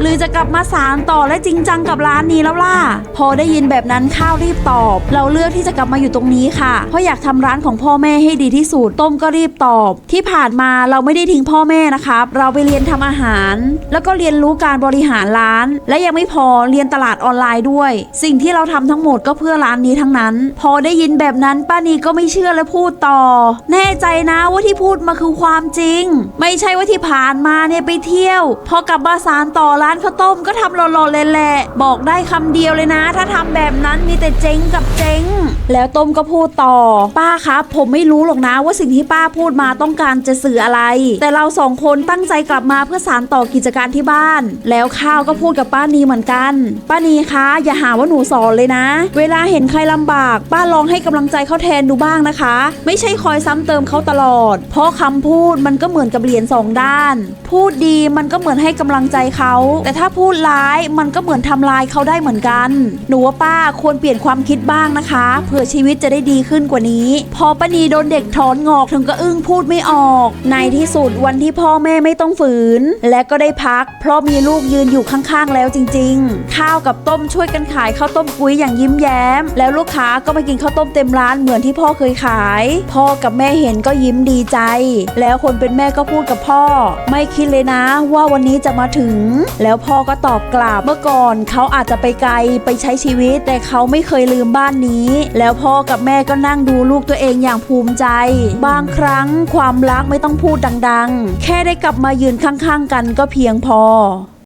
หรือจะกลับมาสารต่อและจริงจังกับร้านนี้แล้วล่ะ พอได้ยินแบบนั้นข้าวรีบตอบ เราเลือกที่จะกลับมาอยู่ตรงนี้ค่ะ เพราะอยากทำร้านของพ่อแม่ให้ดีที่สุด ต้มก็รีบตอบ ที่ผ่านมาเราไม่ได้ทิ้งพ่อแม่นะครับ เราไปเรียนทำอาหาร แล้วก็เรียนรู้การบริหารร้าน และยังไม่พอเรียนตลาดออนไลน์ด้วย สิ่งที่เราทำทั้งหมดก็เพื่อร้านนี้ทั้งนั้น พอได้ยินแบบนั้นป้านีก็ไม่เชื่อและพูดต่อ แน่ใจนะว่าที่พูดมาคือความจริง ไม่ใช่ว่าที่ผ่านมาเนี่ยไปเที่ยว พอกลับมาสารต่อร้านข้าวต้มก็ทำหล่อๆแหละๆบอกได้คำเดียวเลยนะ ถ้าทำแบบนั้นมีแต่เจ๊งกับเจ๊ง แล้วต้มก็พูดต่อ ป้าครับผมไม่รู้หรอกนะว่าสิ่งที่ป้าพูดมาต้องการจะสื่ออะไร แต่เราสองคนตั้งใจกลับมาเพื่อสารต่อกิจการที่บ้าน แล้วข้าวก็พูดกับป้านีเหมือนกัน ป้านีคะอย่าหาว่าหนูสอนเลยนะ เวลาเห็นใครลำบาก ป้าลองให้กำลังใจเขาแทนดูบ้างนะคะ ไม่ใช่คอยซ้ำเติมเขาตลอด เพราะคำพูดมันก็เหมือนกับเหรียญสองด้าน พูดดีมันก็เหมือนให้กำลังใจเขาแต่ถ้าพูดร้ายมันก็เหมือนทำลายเขาได้เหมือนกัน หนูว่าป้าควรเปลี่ยนความคิดบ้างนะคะเผื่อชีวิตจะได้ดีขึ้นกว่านี้ พอป้านีโดนเด็กถอนงอกถึงก็อึ้งพูดไม่ออก ในที่สุดวันที่พ่อแม่ไม่ต้องฝืน และก็ได้พัก เพราะมีลูกยืนอยู่ข้างๆ แล้วจริง ๆ ข้าวกับต้มช่วยกันขายข้าวต้มกุ้ยอย่างยิ้มแย้ม แล้วลูกค้าก็มากินข้าวต้มเต็มร้านเหมือนที่พ่อเคยขาย พ่อกับแม่เห็นก็ยิ้มดีใจ แล้วคนเป็นแม่ก็พูดกับพ่อ ไม่คิดเลยนะว่าวันนี้จะมาถึงแล้วพ่อก็ตอบกลับเมื่อก่อนเขาอาจจะไปไกลไปใช้ชีวิต แต่เขาไม่เคยลืมบ้านนี้ แล้วพ่อกับแม่ก็นั่งดูลูกตัวเองอย่างภูมิใจ บางครั้งความรักไม่ต้องพูดดัง ๆ แค่ได้กลับมายืนข้างๆ กันก็เพียงพอ